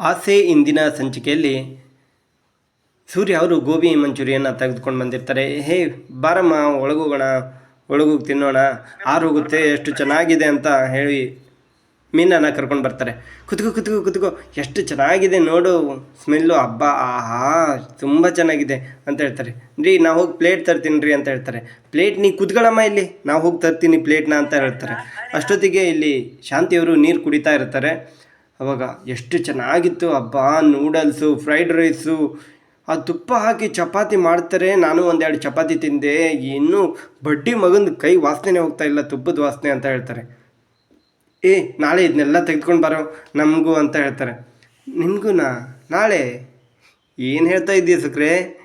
ಆಸೆ ಇಂದಿನ ಸಂಚಿಕೆಯಲ್ಲಿ ಸೂರ್ಯ ಅವರು ಗೋಬಿ ಮಂಚೂರಿಯನ್ನು ತೆಗೆದುಕೊಂಡು ಬಂದಿರ್ತಾರೆ. ಹೇ, ಬಾರಮ್ಮ, ಒಳಗೋಗೋಣ, ಒಳಗೋಗಿ ತಿನ್ನೋಣ ಆರೋಗುತ್ತೆ ಎಷ್ಟು ಚೆನ್ನಾಗಿದೆ ಅಂತ ಹೇಳಿ ಮೀನನ್ನು ಕರ್ಕೊಂಡು ಬರ್ತಾರೆ. ಕುತ್ಕೋ ಕುತ್ಕೋ ಕುತ್ಕೋ, ಎಷ್ಟು ಚೆನ್ನಾಗಿದೆ ನೋಡು, ಸ್ಮೆಲ್ಲು, ಹಬ್ಬ, ಆಹಾ, ತುಂಬ ಚೆನ್ನಾಗಿದೆ ಅಂತ ಹೇಳ್ತಾರೆ. ರೀ ನಾವು ಹೋಗಿ ಪ್ಲೇಟ್ ತರ್ತೀನಿ ರೀ ಅಂತ ಹೇಳ್ತಾರೆ. ಪ್ಲೇಟ್, ನೀ ಕುತ್ಕೊಳ್ಳಮ್ಮ ಇಲ್ಲಿ ನಾವು ಹೋಗಿ ತರ್ತೀನಿ ಪ್ಲೇಟ್ನ ಅಂತ ಹೇಳ್ತಾರೆ. ಅಷ್ಟೊತ್ತಿಗೆ ಇಲ್ಲಿ ಶಾಂತಿಯವರು ನೀರು ಕುಡಿತಾ ಇರ್ತಾರೆ. ಅವಾಗ ಎಷ್ಟು ಚೆನ್ನಾಗಿತ್ತು ಹಬ್ಬ ನೂಡಲ್ಸು ಫ್ರೈಡ್ ರೈಸು ಆ ತುಪ್ಪ ಹಾಕಿ ಚಪಾತಿ ಮಾಡ್ತಾರೆ. ನಾನು ಒಂದೆರಡು ಚಪಾತಿ ತಿಂದೆ. ಇನ್ನೂ ಬಡ್ಡಿ ಮಗನ ಕೈ ವಾಸನೆ ಹೋಗ್ತಾ ಇಲ್ಲ, ತುಪ್ಪದ ವಾಸನೆ ಅಂತ ಹೇಳ್ತಾರೆ. ಏ, ನಾಳೆ ಇದನ್ನೆಲ್ಲ ತೆಗೆದುಕೊಂಡು ಬರೋ ನಮಗೂ ಅಂತ ಹೇಳ್ತಾರೆ. ನಿಮಗೂನಾ ನಾಳೆ? ಏನು ಹೇಳ್ತಾ ಇದ್ದೀಯ ಸಕ್ರೆ?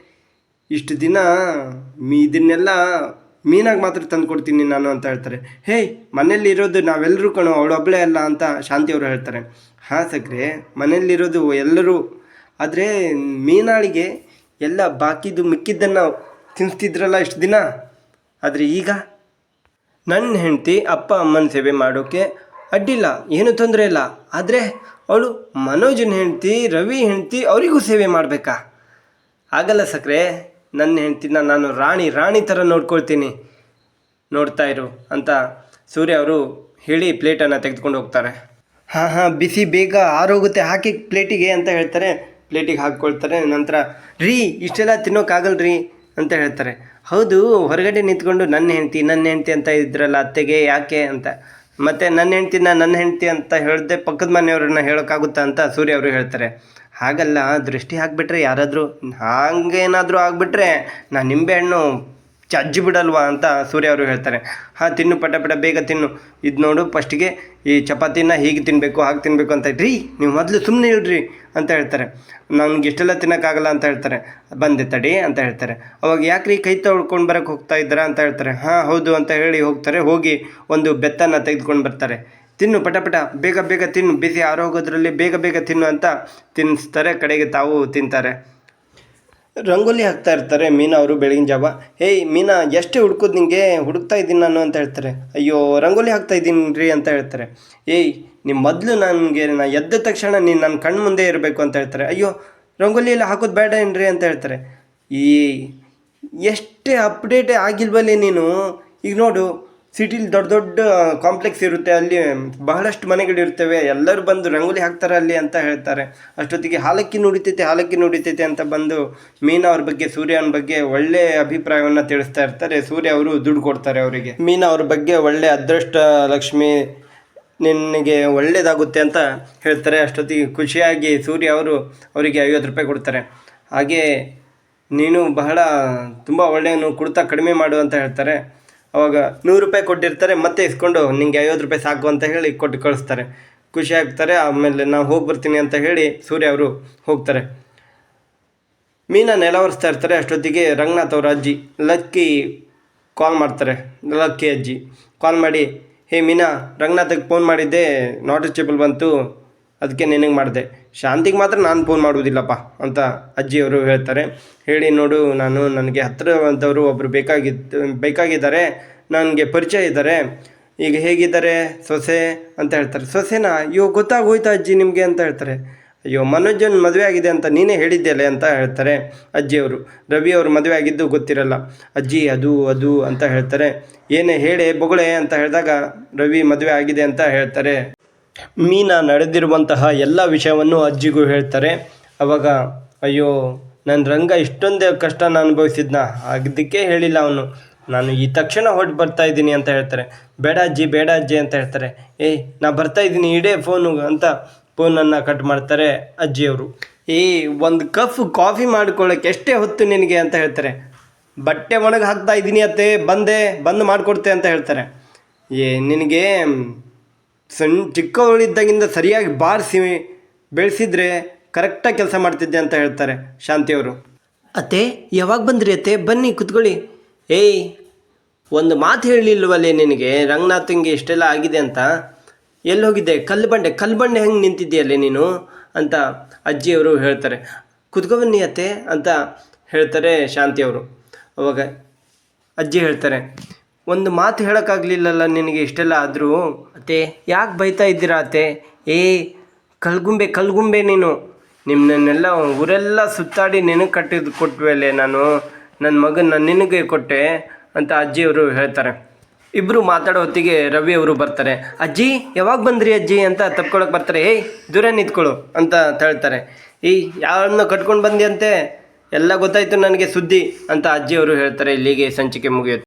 ಇಷ್ಟು ದಿನ ಮೀ ಇದನ್ನೆಲ್ಲ ಮೀನಾಗಿ ಮಾತ್ರ ತಂದು ಕೊಡ್ತೀನಿ ನಾನು ಅಂತ ಹೇಳ್ತಾರೆ. ಹೇಯ್ ಮನೇಲಿ ಇರೋದು ನಾವೆಲ್ಲರೂ ಕಣೋ ಅವಳೊಬ್ಬಳೇ ಅಲ್ಲ ಅಂತ ಶಾಂತಿಯವರು ಹೇಳ್ತಾರೆ. ಹಾಂ ಸಕ್ರೆ, ಮನೆಯಲ್ಲಿರೋದು ಎಲ್ಲರೂ, ಆದರೆ ಮೀನಾಳಿಗೆ ಎಲ್ಲ ಬಾಕಿದು ಮಿಕ್ಕಿದ್ದನ್ನು ತಿನ್ನಿಸ್ತಿದ್ರಲ್ಲ ಇಷ್ಟು ದಿನ? ಆದರೆ ಈಗ? ನನ್ನ ಹೆಂಡತಿ ಅಪ್ಪ ಅಮ್ಮನ ಸೇವೆ ಮಾಡೋಕ್ಕೆ ಅಡ್ಡಿಲ್ಲ, ಏನು ತೊಂದರೆ ಇಲ್ಲ. ಆದರೆ ಅವಳು ಮನೋಜನ ಹೆಂಡತಿ, ರವಿ ಹೆಂಡತಿ, ಅವರಿಗೂ ಸೇವೆ ಮಾಡಬೇಕಾ? ಆಗಲ್ಲ ಸಕ್ರೆ ನನ್ನ ಹೆಂಡ್ತಿನ ನಾನು ರಾಣಿ ರಾಣಿ ಥರ ನೋಡ್ಕೊಳ್ತೀನಿ. ನೋಡ್ತಾ ಇರು ಅಂತ ಸೂರ್ಯ ಅವರು ಹೇಳಿ ಪ್ಲೇಟನ್ನು ತೆಗೆದುಕೊಂಡು ಹೋಗ್ತಾರೆ. ಹಾಂ ಹಾಂ, ಬಿಸಿ ಬೇಗ ಆರೋಗುತ್ತೆ, ಹಾಕಿ ಪ್ಲೇಟಿಗೆ ಅಂತ ಹೇಳ್ತಾರೆ. ಪ್ಲೇಟಿಗೆ ಹಾಕ್ಕೊಳ್ತಾರೆ. ನಂತರ, ರೀ, ಇಷ್ಟೆಲ್ಲ ತಿನ್ನೋಕ್ಕಾಗಲ್ರಿ ಅಂತ ಹೇಳ್ತಾರೆ. ಹೌದು, ಹೊರಗಡೆ ನಿಂತ್ಕೊಂಡು ನನ್ನ ಹೆಂಡ್ತಿ ನನ್ನ ಹೆಂಡ್ತಿ ಅಂತ ಇದ್ರಲ್ಲ ಅತ್ತೆಗೆ, ಯಾಕೆ ಅಂತ. ಮತ್ತು ನನ್ನ ಹೆಂಡ್ತಿನ ನನ್ನ ಹೆಂಡ್ತಿ ಅಂತ ಹೇಳಿದೆ ಪಕ್ಕದ ಮನೆಯವ್ರನ್ನ ಹೇಳೋಕ್ಕಾಗುತ್ತಾ ಅಂತ ಸೂರ್ಯ ಅವರು ಹೇಳ್ತಾರೆ. ಹಾಗಲ್ಲ, ದೃಷ್ಟಿ ಹಾಕ್ಬಿಟ್ರೆ ಯಾರಾದರೂ, ಹಾಗೇನಾದರೂ ಆಗಿಬಿಟ್ರೆ ನಾನು ನಿಂಬೆಹಣ್ಣು ಚಜ್ಜಿ ಬಿಡಲ್ವಾ ಅಂತ ಸೂರ್ಯ ಅವರು ಹೇಳ್ತಾರೆ. ಹಾಂ, ತಿನ್ನು, ಪಟ ಪಟ, ಬೇಗ ತಿನ್ನು. ಇದು ನೋಡು, ಫಸ್ಟಿಗೆ ಈ ಚಪಾತಿನ ಹೀಗೆ ತಿನ್ನಬೇಕು ಹಾಗೆ ತಿನ್ನಬೇಕು ಅಂತ ರೀ ನೀವು ಮೊದಲು ಸುಮ್ಮನೆ ಇಡ್ರಿ ಅಂತ ಹೇಳ್ತಾರೆ. ನನಗೆ ಇಷ್ಟೆಲ್ಲ ತಿನ್ನೋಕ್ಕಾಗಲ್ಲ ಅಂತ ಹೇಳ್ತಾರೆ. ಬಂದೆ ತಡಿ ಅಂತ ಹೇಳ್ತಾರೆ. ಅವಾಗ ಯಾಕ್ರಿ ಕೈ ತೊಳ್ಕೊಂಡು ಬರೋಕ್ಕೆ ಹೋಗ್ತಾ ಇದ್ದೀರಾ ಅಂತ ಹೇಳ್ತಾರೆ. ಹಾಂ, ಹೌದು ಅಂತ ಹೇಳಿ ಹೋಗ್ತಾರೆ. ಹೋಗಿ ಒಂದು ಬೆತ್ತನ ತೆಗೆದುಕೊಂಡು ಬರ್ತಾರೆ. ತಿನ್ನು ಪಟಪಟ ಪಟ. ಬೇಗ ಬೇಗ ತಿನ್ನು. ಬಿಸಿ ಆರೋಗ್ಯದ್ರಲ್ಲಿ ಬೇಗ ಬೇಗ ತಿನ್ನು ಅಂತ ತಿನ್ನಿಸ್ತಾರೆ. ಕಡೆಗೆ ತಾವು ತಿಂತಾರೆ. ರಂಗೋಲಿ ಹಾಕ್ತಾ ಇರ್ತಾರೆ ಮೀನಾ ಅವರು ಬೆಳಗಿನ ಜಾವ. ಹೇಯ್ ಮೀನಾ, ಎಷ್ಟು ಹುಡ್ಕೋದು ನಿಂಗೆ? ಹುಡುಕ್ತಾ ಇದ್ದೀನಿ ನಾನು ಅಂತ ಹೇಳ್ತಾರೆ. ಅಯ್ಯೋ, ರಂಗೋಲಿ ಹಾಕ್ತಾ ಇದ್ದೀನಿ ರೀ ಅಂತ ಹೇಳ್ತಾರೆ. ಏಯ್ ನಿಮ್ಮ ಮೊದಲು ನನಗೆ, ನಾ ಎದ್ದ ತಕ್ಷಣ ನೀನು ನನ್ನ ಕಣ್ಣು ಮುಂದೆ ಇರಬೇಕು ಅಂತ ಹೇಳ್ತಾರೆ. ಅಯ್ಯೋ, ರಂಗೋಲಿ ಎಲ್ಲ ಹಾಕೋದು ಬೇಡ ಏನ್ರಿ ಅಂತ ಹೇಳ್ತಾರೆ. ಈ ಎಷ್ಟೇ ಅಪ್ಡೇಟೇ ಆಗಿಲ್ವಲ್ಲೇ ನೀನು? ಈಗ ನೋಡು ಸಿಟಿಲಿ ದೊಡ್ಡ ದೊಡ್ಡ ಕಾಂಪ್ಲೆಕ್ಸ್ ಇರುತ್ತೆ ಅಲ್ಲಿ, ಬಹಳಷ್ಟು ಮನೆಗಳಿರ್ತವೆ. ಎಲ್ಲರೂ ಬಂದು ರಂಗೋಲಿ ಹಾಕ್ತಾರೆ ಅಲ್ಲಿ ಅಂತ ಹೇಳ್ತಾರೆ. ಅಷ್ಟೊತ್ತಿಗೆ ಹಾಲಕ್ಕಿ ನುಡಿತೈತೆ ಹಾಲಕ್ಕಿ ನುಡಿತೈತೆ ಅಂತ ಬಂದು ಮೀನಾ ಅವ್ರ ಬಗ್ಗೆ, ಸೂರ್ಯನ ಬಗ್ಗೆ ಒಳ್ಳೆ ಅಭಿಪ್ರಾಯವನ್ನು ತಿಳಿಸ್ತಾ ಇರ್ತಾರೆ. ಸೂರ್ಯ ಅವರು ದುಡ್ಡು ಕೊಡ್ತಾರೆ ಅವರಿಗೆ. ಮೀನಾ ಅವ್ರ ಬಗ್ಗೆ ಒಳ್ಳೆ ಅದೃಷ್ಟ ಲಕ್ಷ್ಮಿ ನಿನಗೆ ಒಳ್ಳೇದಾಗುತ್ತೆ ಅಂತ ಹೇಳ್ತಾರೆ. ಅಷ್ಟೊತ್ತಿಗೆ ಖುಷಿಯಾಗಿ ಸೂರ್ಯ ಅವರು ಅವರಿಗೆ ಐವತ್ತು ರೂಪಾಯಿ ಕೊಡ್ತಾರೆ. ಹಾಗೆ ನೀನು ಬಹಳ, ತುಂಬ ಒಳ್ಳೆಯನು ಕುಡ್ತಾ ಕಡಿಮೆ ಮಾಡು ಅಂತ ಹೇಳ್ತಾರೆ. ಅವಾಗ ನೂರು ರೂಪಾಯಿ ಕೊಟ್ಟಿರ್ತಾರೆ, ಮತ್ತೆ ಇಸ್ಕೊಂಡು ನಿಂಗೆ ಐವತ್ತು ರೂಪಾಯಿ ಸಾಕು ಅಂತ ಹೇಳಿ ಕೊಟ್ಟು ಕಳಿಸ್ತಾರೆ. ಖುಷಿ ಆಗ್ತಾರೆ, ಆಮೇಲೆ ನಾವು ಹೋಗಿ ಬರ್ತೀನಿ ಅಂತ ಹೇಳಿ ಸೂರ್ಯ ಅವರು ಹೋಗ್ತಾರೆ. ಮೀನ ನೆಲ ಒರೆಸ್ತಾ ಇರ್ತಾರೆ, ಅಷ್ಟೊತ್ತಿಗೆ ರಂಗನಾಥ್ ಅವರ ಅಜ್ಜಿ ಲಕ್ಕಿ ಕಾಲ್ ಮಾಡ್ತಾರೆ. ಲಕ್ಕಿ ಅಜ್ಜಿ ಕಾಲ್ ಮಾಡಿ, ಹೇ ಮೀನಾ ರಂಗನಾಥಕ್ಕೆ ಫೋನ್ ಮಾಡಿದ್ದೆ ನಾಟ್ ರೀಚೇಬಲ್ ಬಂತು ಅದಕ್ಕೆ ನಿನಗೆ ಮಾಡಿದೆ. ಶಾಂತಿಗೆ ಮಾತ್ರ ನಾನು ಫೋನ್ ಮಾಡುವುದಿಲ್ಲಪ್ಪ ಅಂತ ಅಜ್ಜಿಯವರು ಹೇಳ್ತಾರೆ. ಹೇಳಿ ನೋಡು, ನಾನು ನನಗೆ ಹತ್ತಿರವಂಥವರು ಒಬ್ಬರು ಬೇಕಾಗಿತ್ತು ಬೇಕಾಗಿದ್ದಾರೆ, ನನಗೆ ಪರಿಚಯ ಇದ್ದಾರೆ. ಈಗ ಹೇಗಿದ್ದಾರೆ, ಸೊಸೆ ಅಂತ ಹೇಳ್ತಾರೆ. ಸೊಸೆನಾ? ಅಯ್ಯೋ, ಗೊತ್ತಾಗೋಯ್ತಾ ಅಜ್ಜಿ ನಿಮಗೆ ಅಂತ ಹೇಳ್ತಾರೆ. ಅಯ್ಯೋ, ಮನೋಜನ್ ಮದುವೆ ಆಗಿದೆ ಅಂತ ನೀನೇ ಹೇಳಿದ್ದೆಲೆ ಅಂತ ಹೇಳ್ತಾರೆ ಅಜ್ಜಿಯವರು. ರವಿ ಅವರು ಮದುವೆ ಆಗಿದ್ದು ಗೊತ್ತಿರಲ್ಲ. ಅಜ್ಜಿ, ಅದು ಅದು ಅಂತ ಹೇಳ್ತಾರೆ. ಏನೇ ಹೇಳೆ, ಬೊಗಳೆ ಅಂತ ಹೇಳಿದಾಗ ರವಿ ಮದುವೆ ಆಗಿದೆ ಅಂತ ಹೇಳ್ತಾರೆ. ಮೀನಾ ನಡೆದಿರುವಂತಹ ಎಲ್ಲ ವಿಷಯವನ್ನು ಅಜ್ಜಿಗೂ ಹೇಳ್ತಾರೆ. ಅವಾಗ, ಅಯ್ಯೋ ನನ್ನ ರಂಗ ಇಷ್ಟೊಂದೇ ಕಷ್ಟನ ಅನುಭವಿಸಿದ್ನ? ಅದಕ್ಕೆ ಹೇಳಿಲ್ಲ ಅವನು. ನಾನು ಈ ತಕ್ಷಣ ಹೊರಟು ಬರ್ತಾ ಇದ್ದೀನಿ ಅಂತ ಹೇಳ್ತಾರೆ. ಬೇಡ ಅಜ್ಜಿ ಬೇಡ ಅಜ್ಜಿ ಅಂತ ಹೇಳ್ತಾರೆ. ಏಯ್ ನಾ ಬರ್ತಾ ಇದ್ದೀನಿ, ಇಡೇ ಫೋನು ಅಂತ ಫೋನನ್ನು ಕಟ್ ಮಾಡ್ತಾರೆ ಅಜ್ಜಿಯವರು. ಏ ಒಂದು ಕಫ್ ಕಾಫಿ ಮಾಡ್ಕೊಳ್ಳೋಕೆ ಎಷ್ಟೇ ಹೊತ್ತು ನಿನಗೆ ಅಂತ ಹೇಳ್ತಾರೆ. ಬಟ್ಟೆ ಒಣಗಿ ಹಾಕ್ತಾ ಇದ್ದೀನಿ ಅತ್ತೆ, ಬಂದೆ, ಬಂದು ಮಾಡಿಕೊಡ್ತೆ ಅಂತ ಹೇಳ್ತಾರೆ. ಏ, ನಿನಗೆ ಸಣ್ಣ ಚಿಕ್ಕವಳಿದ್ದಾಗಿಂದ ಸರಿಯಾಗಿ ಬಾರಿಸಿ ಬೆಳೆಸಿದ್ರೆ ಕರೆಕ್ಟಾಗಿ ಕೆಲಸ ಮಾಡ್ತಿದ್ದೆ ಅಂತ ಹೇಳ್ತಾರೆ ಶಾಂತಿಯವರು ಅತ್ತೆ, ಯಾವಾಗ ಬಂದ್ರಿ ಅತ್ತೆ? ಬನ್ನಿ, ಕುತ್ಕೊಳ್ಳಿ. ಏಯ್, ಒಂದು ಮಾತು ಹೇಳಲಿಲ್ವಲ್ಲೇ ನಿನಗೆ? ರಂಗನಾಥಂಗೆ ಇಷ್ಟೆಲ್ಲ ಆಗಿದೆ ಅಂತ. ಎಲ್ಲಿ ಹೋಗಿದ್ದೆ ಕಲ್ಲು ಬಂಡೆ ಕಲ್ಲು ಬಂಡೆ ಹೆಂಗೆ ನಿಂತಿದ್ದೀಯಲ್ಲೇ ನೀನು? ಅಂತ ಅಜ್ಜಿಯವರು ಹೇಳ್ತಾರೆ. ಕುತ್ಕೊ ಬನ್ನಿ ಅತ್ತೆ ಅಂತ ಹೇಳ್ತಾರೆ ಶಾಂತಿಯವರು ಅವಾಗ ಅಜ್ಜಿ ಹೇಳ್ತಾರೆ ಒಂದು ಮಾತು ಹೇಳೋಕ್ಕಾಗಲಿಲ್ಲಲ್ಲ ನಿನಗೆ ಇಷ್ಟೆಲ್ಲ ಆದರೂ? ಅತ್ತೆ, ಯಾಕೆ ಬೈತಾ ಇದ್ದೀರಾ ಅತ್ತೆ? ಏ, ಕಲ್ಗುಂಬೆ ಕಲ್ಗುಂಬೆ ನೀನು. ನಿಮ್ಮನ್ನೆಲ್ಲ ಊರೆಲ್ಲ ಸುತ್ತಾಡಿ ನಿನಗೆ ಕಟ್ಟಿದ್ದು ಕೊಟ್ಮೇಲೆ ನಾನು. ನನ್ನ ಮಗನ ನಿನಗೆ ಕೊಟ್ಟೆ ಅಂತ ಅಜ್ಜಿಯವರು ಹೇಳ್ತಾರೆ. ಇಬ್ಬರು ಮಾತಾಡೋ ಹೊತ್ತಿಗೆ ರವಿ ಅವರು ಬರ್ತಾರೆ. ಅಜ್ಜಿ, ಯಾವಾಗ ಬಂದ್ರಿ ಅಜ್ಜಿ ಅಂತ ತಪ್ಕೊಳಕ್ಕೆ ಬರ್ತಾರೆ. ಏಯ್, ದೂರ ನಿಂತ್ಕೊಳ್ಳು ಅಂತ ಹೇಳ್ತಾರೆ. ಈ ಯಾರನ್ನ ಕಟ್ಕೊಂಡು ಬಂದಿ ಅಂತೆ ಎಲ್ಲ ಗೊತ್ತಾಯಿತು ನನಗೆ ಸುದ್ದಿ ಅಂತ ಅಜ್ಜಿಯವರು ಹೇಳ್ತಾರೆ ಇಲ್ಲಿಗೆ ಸಂಚಿಕೆ ಮುಗಿಯುತ್ತೆ.